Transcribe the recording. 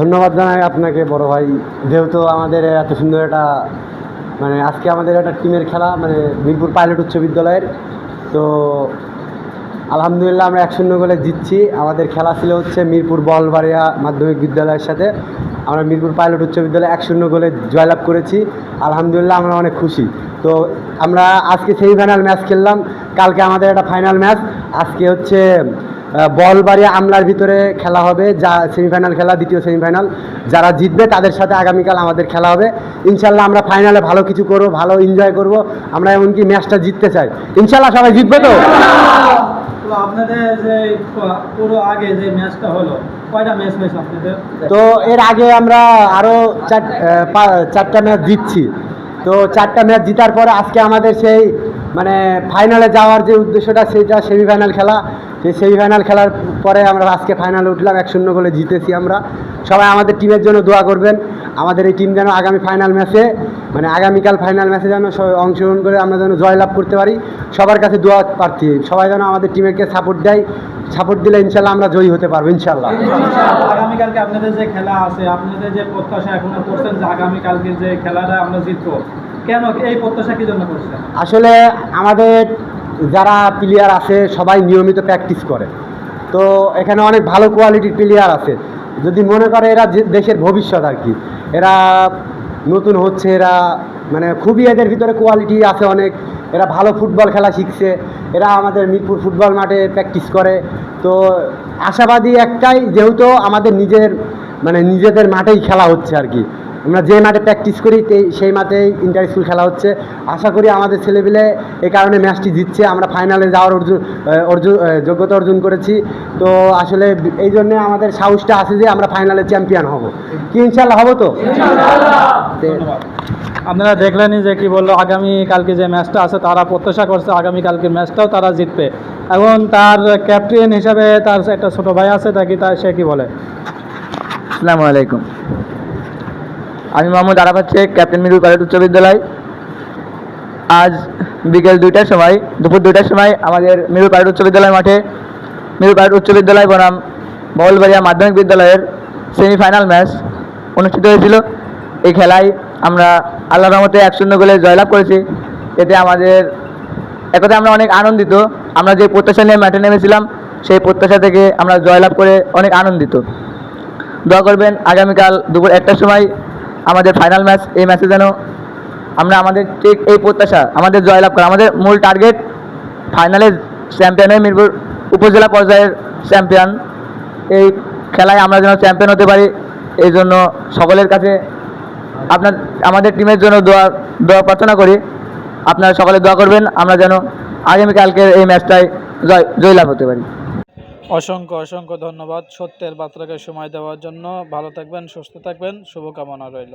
ধন্যবাদ জানাই আপনাকে, বড় ভাই। যেহেতু আমাদের এত সুন্দর একটা মানে আজকে আমাদের একটা টিমের খেলা মানে মিরপুর পাইলট উচ্চ বিদ্যালয়ের। তো আলহামদুলিল্লাহ আমরা এক শূন্য গোলে জিতছি। আমাদের খেলা ছিল হচ্ছে মিরপুর বলবাড়িয়া মাধ্যমিক বিদ্যালয়ের সাথে। আমরা মিরপুর পাইলট উচ্চ বিদ্যালয়ে এক শূন্য গোলে জয়লাভ করেছি। আলহামদুলিল্লাহ আমরা অনেক খুশি। তো আমরা আজকে সেমিফাইনাল ম্যাচ খেললাম। কালকে আমাদের একটা ফাইনাল ম্যাচ আজকে হচ্ছে বলবাড়িয়া আমলার ভিতরে খেলা হবে যা সেমিফাইনাল খেলা দ্বিতীয় সেমিফাইনাল যারা জিতবে তাদের সাথে আগামীকাল আমাদের খেলা হবে। ইনশাল্লাহ আমরা ফাইনালে ভালো কিছু করব ভালো এনজয় করব। আমরা এমনকি ম্যাচটা জিততে চাই। ইনশাল্লাহ সবাই জিতবে তো? তো আপনাদের যে পুরো আগে যে ম্যাচটা হলো কয়টা ম্যাচ হয়েছে আপনাদের? তো এর আগে আমরা আরও চার চারটা ম্যাচ জিতছি। তো চারটা ম্যাচ জিতার পরে আজকে আমাদের সেই মানে ফাইনালে যাওয়ার যে উদ্দেশ্যটা সেটা সেমিফাইনাল খেলা। সেমিফাইনাল খেলার পরে আমরা আজকে ফাইনালে উঠলাম এক শূন্য গোলে জিতেছি আমরা। সবাই আমাদের টিমের জন্য দোয়া করবেন। আমাদের এই টিম যেন আগামী ফাইনাল ম্যাচে মানে আগামীকাল ফাইনাল ম্যাচে যেন অংশগ্রহণ করে আমরা যেন জয়লাভ করতে পারি। সবার কাছে দোয়া প্রার্থী। সবাই যেন আমাদের টিমেরকে সাপোর্ট দেয়। সাপোর্ট দিলে ইনশাল্লাহ আমরা জয়ী হতে পারব ইনশাল্লাহ আগামীকালকে আপনাদের যে খেলা আছে আপনাদের যে প্রত্যাশা এখনও করছেন যে আগামীকালকে যে খেলাটা আমরা জিতবো কেন এই প্রত্যাশা কি জন্য করছেন? আসলে আমাদের যারা প্লেয়ার আছে সবাই নিয়মিত প্র্যাকটিস করে। তো এখানে অনেক ভালো কোয়ালিটির প্লেয়ার আছে। যদি মনে করে এরা দেশের ভবিষ্যৎ আর কি, এরা নতুন হচ্ছে, এরা মানে খুবই এদের ভিতরে কোয়ালিটি আছে অনেক। এরা ভালো ফুটবল খেলা শিখছে। এরা আমাদের মিরপুর ফুটবল মাঠে প্র্যাকটিস করে। তো আশাবাদী একটাই, যেহেতু আমাদের নিজের মানে নিজেদের মাঠেই খেলা হচ্ছে আর কি। আমরা যে মাঠে প্র্যাকটিস করি সেই মাঠেই ইন্টার স্কুল খেলা হচ্ছে। আশা করি আমাদের ছেলেপিলে এই কারণে ম্যাচটি জিতছে। আমরা ফাইনালে যাওয়ার অর্জুন অর্জুন যোগ্যতা অর্জন করেছি। তো আসলে এই জন্যে আমাদের সাহসটা আছে যে আমরা ফাইনালে চ্যাম্পিয়ন হব। কি ইনশাল্লাহ হব তো? আপনারা দেখলেনই যে কি বলল আগামী কালকে যে ম্যাচটা আছে তারা প্রত্যাশা করছে আগামী কালকে ম্যাচটাও তারা জিতবে। এখন তার ক্যাপ্টেন হিসাবে তার একটা ছোট ভাই আছে তাকে তার সে কি বলে? আসসালামু আলাইকুম। আমি মোহাম্মদ আরাফাত শেখ, ক্যাপ্টেন মিরুল কলেজ উচ্চ বিদ্যালয়। আজ বিকেল দুইটার সময়, দুপুর দুইটার সময় আমাদের মিরুল পাইলট উচ্চ বিদ্যালয় মাঠে। মিরুল পাইলট উচ্চ বিদ্যালয় বনাম বহলবাড়িয়া মাধ্যমিক বিদ্যালয়ের সেমিফাইনাল ম্যাচ অনুষ্ঠিত হয়েছিল। এই খেলায় আমরা আল্লাহর রহমতে এক শূন্য গোলে জয়লাভ করেছি। এতে আমাদের একথা আমরা অনেক আনন্দিত। আমরা যে প্রত্যাশা নিয়ে মাঠে নেমেছিলাম, সেই প্রত্যাশা থেকে আমরা জয়লাভ করে অনেক আনন্দিত। দোয়া করবেন, আগামীকাল দুপুর একটার সময় আমাদের ফাইনাল ম্যাচ এই ম্যাচে যেন আমরা আমাদের ঠিক এই প্রত্যাশা, আমাদের জয়লাভ করা, আমাদের মূল টার্গেট ফাইনালে চ্যাম্পিয়ন হয়ে মিরপুর উপজেলা পর্যায়ের চ্যাম্পিয়ন এই খেলায় আমরা যেন চ্যাম্পিয়ন হতে পারি, এই জন্য সকলের কাছে আপনার, আমাদের টিমের জন্য দোয়া দোয়া প্রার্থনা করি। আপনারা সকলে দোয়া করবেন, আমরা যেন আগামীকালকের এই ম্যাচটায় জয়, জয়লাভ হতে পারি। অসংখ্য অসংখ্য ধন্যবাদ সত্যের বার্তাকে সময় দেওয়ার জন্য। ভালো থাকবেন সুস্থ থাকবেন। শুভকামনা রইল।